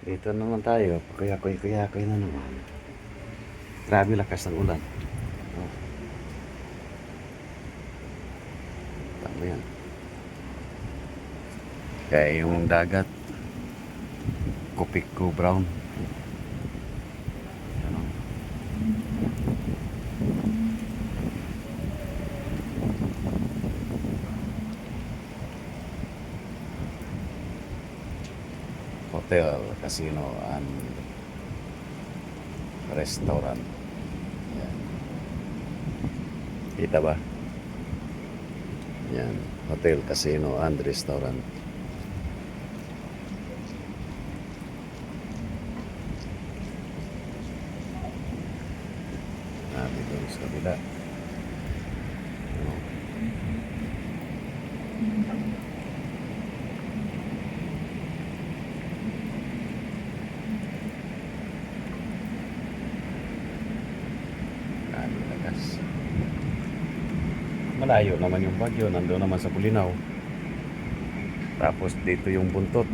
Dito naman tayo. Kuya-kuya-kuya na naman. Grabe lakas ng ulan. Oh. Tama yan. Kaya yung dagat, kupik ko brown. Ano? Hotel, casino, and restaurant. Yan. Kita ba? Yan. Hotel, casino, and restaurant. Ah, dito sa kabila. Ano? Lakas. Malayo naman yung bagyo, nandoon naman sa Bulinaw. Tapos dito yung buntot.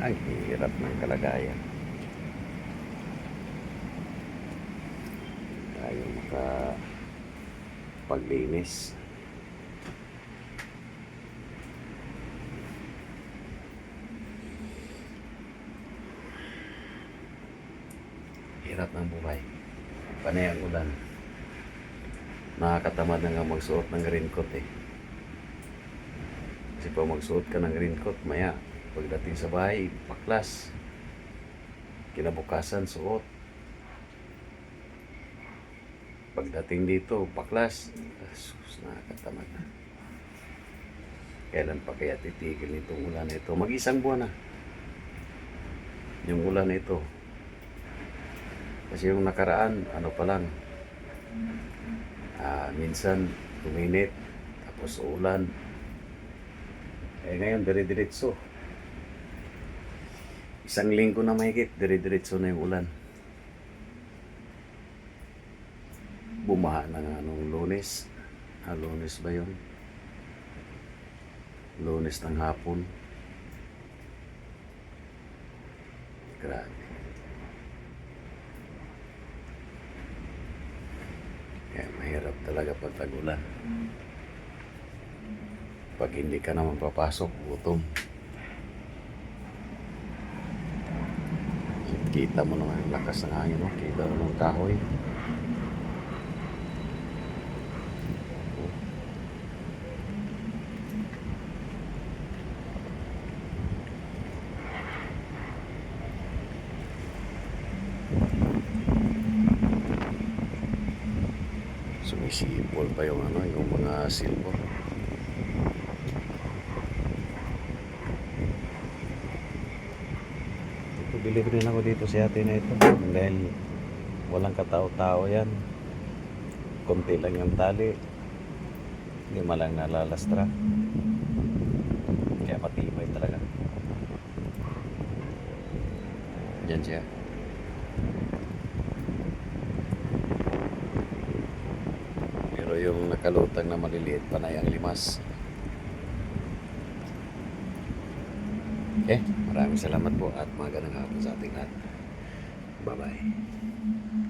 Ang hirap ng kalagayan. Tayo maka paglinis. Hirap ng buhay. Panay ang ulan. Nakakatamad na nga magsuot ng raincoat eh. Kasi pag magsuot ka ng raincoat, maya, pagdating sa bahay, paklas. Kinabukasan, suot. Pagdating dito, paklas. Sus, nakakatamad na. Kailan pa kaya titigil nitong ulan na ito? Mag-isang buwan na. Yung ulan na ito. Kasi yung nakaraan, ano pa lang, ah, minsan tuminit, tapos ulan. Eh ngayon, dire-diretso. Isang linggo na mahigit, dire-diretso na yung ulan. Bumaha na nga nung lunes. Ah, lunes ba yun? Lunes ng hapon. Grabe. Kaya mahirap talaga pag tagulan. Pag hindi ka naman papasok, gutom. Kita mo naman ang lakas ng hangin, no? Kita mo ng kahoy. Sumisipol pa yung ano, yung mga silver. Ito, bilib rin ako dito sa ate na ito. Dahil walang katao-tao yan. Konti lang yung tali. Hindi malang nalalastra. Kaya matibay talaga. Yan siya. Nakalutang na maliliit, panay ang limas. Okay, maraming salamat po at magandang hapon sa ating lahat. Bye-bye.